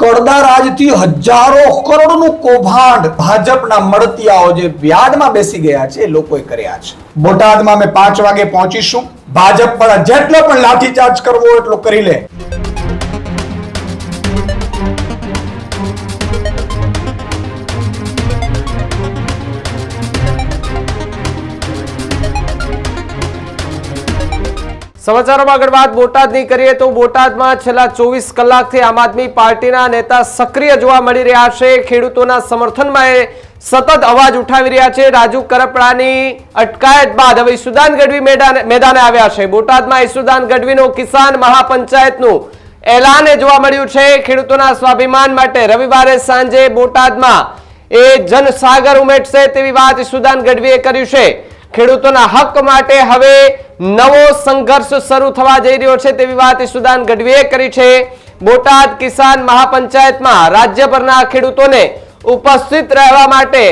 કડદા રાજથી હજારો કરોડનું કૌભાંડ ભાજપના મળતિયાઓ જે વ્યાજમાં બેસી ગયા છે, એ લોકોએ કર્યા છે. બોટાદમાં અમે પાંચ વાગે પહોંચીશું. ભાજપ પર જેટલો પણ લાઠીચાર્જ કરવો એટલો કરી લે. સમાચારોમાં આગળ વાત બોટાદની કરીએ તો બોટાદમાં છેલ્લા ચોવીસ કલાકથી આમ આદમી પાર્ટીના નેતા સક્રિય જોવા મળી રહ્યા છે. ખેડૂતોના સમર્થનમાં એ સતત અવાજ ઉઠાવી રહ્યા છે. રાજુ કરપડાની અટકાયત બાદ હવે ઈસુદાન ગઢવી મેદાને આવ્યા છે. બોટાદમાં ઈસુદાન ગઢવીનો કિસાન મહાપંચાયતનું એલાન જોવા મળ્યું છે. ખેડૂતોના સ્વાભિમાન માટે રવિવારે સાંજે બોટાદમાં એ જનસાગર ઉમેટશે તેવી વાત ઈસુદાન ગઢવીએ કર્યું છે. ખેડૂતોના હક માટે હવે નવો સંઘર્ષ શરૂ થવા જઈ રહ્યો છે તેવી વાત ઈસુદાન ગઢવીએ કરી છે. બોટાદ કિસાન મહાપંચાયતમાં રાજ્યભરના ખેડૂતોને ઉપસ્થિત રહેવા માટે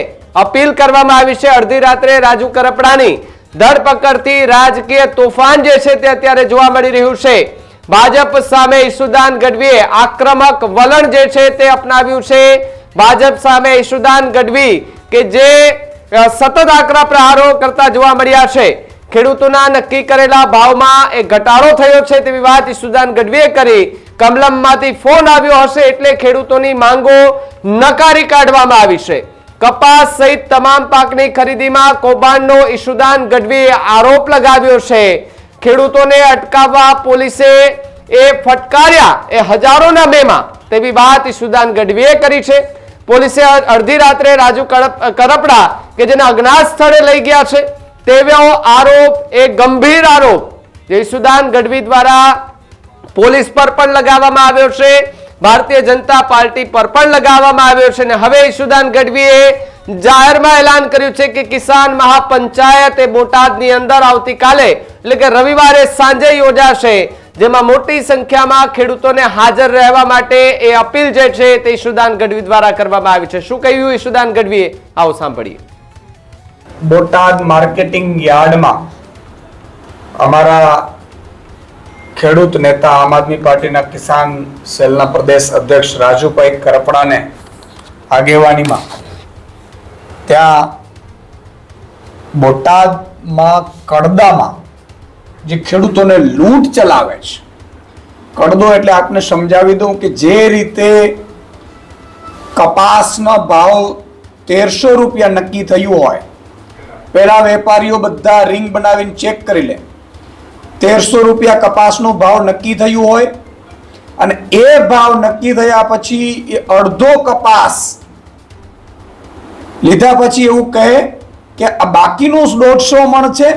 અપીલ કરવામાં આવી છે. અડધી રાત્રે રાજુ કરપડાની ધરપકડથી રાજકીય તોફાન જે છે તે અત્યારે જોવા મળી રહ્યું છે. ભાજપ સામે ઈસુદાન ગઢવીએ આક્રમક વલણ જે છે તે અપનાવ્યું છે. ભાજપ સામે ઈસુદાન ગઢવી કે જે સતત આકરા પ્રહારો કરતા જોવા મળ્યા છે. ખેડૂતોના નક્કી કરેલા ભાવમાં એ ઘટાડો થયો છે તેવી વાત ઈસુદાન ગઢવીએ કરી. કમલમમાંથી ફોન આવ્યો હશે એટલે ખેડૂતોની માંગો નકારી કાઢવામાં આવી છે. કપાસ સહિત તમામ પાકની ખરીદીમાં કૌભાંડનો ઈસુદાન ગઢવીએ આરોપ લગાવ્યો છે. ખેડૂતોને અટકાવવા પોલીસે એ ફટકાર્યા એ હજારોના બેમાં તેવી વાત ઈસુદાન ગઢવીએ કરી છે. પોલીસે અડધી રાત્રે રાજુ કરપડા કે જેને અજ્ઞાત સ્થળે લઈ ગયા છે, તેવો આરોપ, એ ગંભીર આરોપ જયસુદાન ગઢવી દ્વારા પોલીસ પર પણ લગાવવામાં આવ્યો છે, ભારતીય જનતા પાર્ટી પર પણ લગાવવામાં આવ્યો છે અને હવે ઈશુદાન ગઢવીએ જાહેરમાં એલાન કર્યું છે કે કિસાન મહાપંચાયત એ બોટાદની અંદર આવતીકાલે, એટલે કે રવિવારે સાંજે યોજાશે જેમાં મોટી સંખ્યામાં ખેડૂતોને હાજર રહેવા માટે એ અપીલ જે છે તે ઈશુદાન ગઢવી દ્વારા કરવામાં આવી છે. શું કહ્યું ઈશુદાન ગઢવીએ? આવો સાંભળીએ. બોટાદ માર્કેટિંગ યાર્ડમાં અમારા ખેડૂત નેતા આમ આદમી પાર્ટીના કિસાન સેલના પ્રદેશ અધ્યક્ષ રાજુભાઈ કરપડાને આગેવાનીમાં ત્યાં બોટાદમાં કડદામાં જે ખેડૂતોને લૂંટ ચલાવે છે. કડદો એટલે આપને સમજાવી દઉં કે જે રીતે કપાસનો ભાવ તેરસો રૂપિયા નક્કી થયું હોય, પેલા વેપારીઓ બધા રિંગ બનાવીને ચેક કરી લે. તેરસો રૂપિયા કપાસનો ભાવ નક્કી થયું હોય અને એ ભાવ નક્કી થયા પછી એ અડધો કપાસ લીધા પછી એવું કહે કે આ બાકીનું દોઢસો મણ છે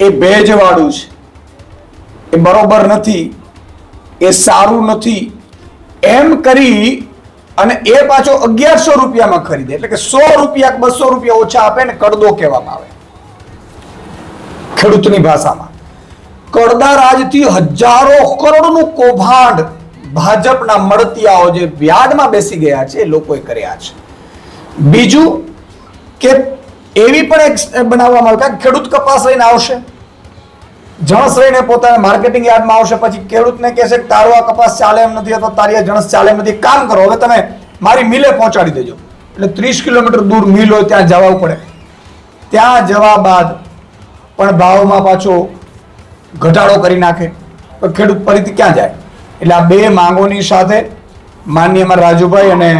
એ ભેજવાળું છે. એ બરોબર નથી. એ સારું નથી. એમ કરી અને એ પાછો અગિયારસો રૂપિયામાં ખરીદે. એટલે કે સો રૂપિયા બસો રૂપિયા ઓછા આપે ને કડદો કહેવામાં આવે. ખેડૂતની ભાષામાં. કડદા રાજથી હજારો કરોડનું કૌભાંડ ભાજપના મળતિયાઓ જે વ્યાજમાં બેસી ગયા છે, એ લોકોએ કર્યા છે. બીજું કે એવી પણ એક બનાવવામાં આવે ખેડૂત કપાસ લઈને આવશે. જણસ લઈને પોતાના માર્કેટિંગ યાર્ડમાં આવશે, પછી ખેડૂતને કહેશે કે તારો આ કપાસ ચાલે એમ નથી, અથવા તારી આ જણસ ચાલે એમ નથી. કામ કરો, હવે તમે મારી મિલે પહોંચાડી દેજો. એટલે ત્રીસ કિલોમીટર દૂર મિલ હોય ત્યાં જવું પડે. ત્યાં જવા બાદ પણ ભાવમાં પાછો ઘટાડો કરી નાખે. તો ખેડૂત ફરીથી ક્યાં જાય? એટલે આ બે માંગોની સાથે માન્ય અમારા રાજુભાઈ અને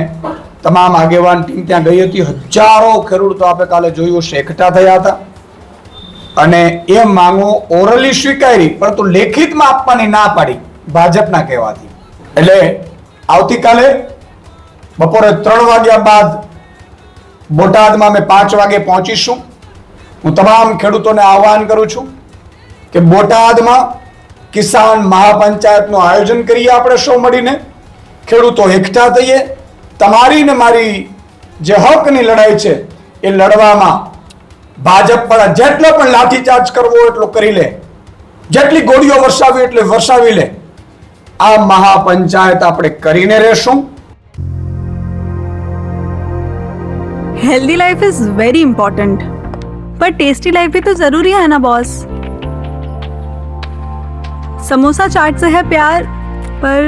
તમામ આગેવાન ટીમ ત્યાં ગઈ હતી. હજારો ખેડૂતો આપણે કાલે જોયું છે એકઠા થયા હતા. અને એ માંગો ઓરલી સ્વીકારી, પરંતુ લેખિતમાં આપવાની ના પાડી ભાજપના કહેવાથી. એટલે આવતીકાલે બપોરે ત્રણ વાગ્યા બાદ બોટાદમાં અમે પાંચ વાગે પહોંચીશું. હું તમામ ખેડૂતોને આહ્વાન કરું છું કે બોટાદમાં કિસાન મહાપંચાયતનું આયોજન કરીએ આપણે સૌ મળીને. ખેડૂતો એકઠા થઈએ. તમારી ને મારી જે હકની લડાઈ છે એ લડવામાં ભાજપ પર જેટલો પણ લાઠીચાર્જ કરવો હોય એટલો કરી લે જેટલી ગોળીઓ વરસાવી એટલે વરસાવી લે આ મહાપંચાયત આપણે કરીને રહેશું healthy life is very important पर टेस्टी लाइफ भी तो जरूरी है ना बॉस समोसा चाट से है प्यार पर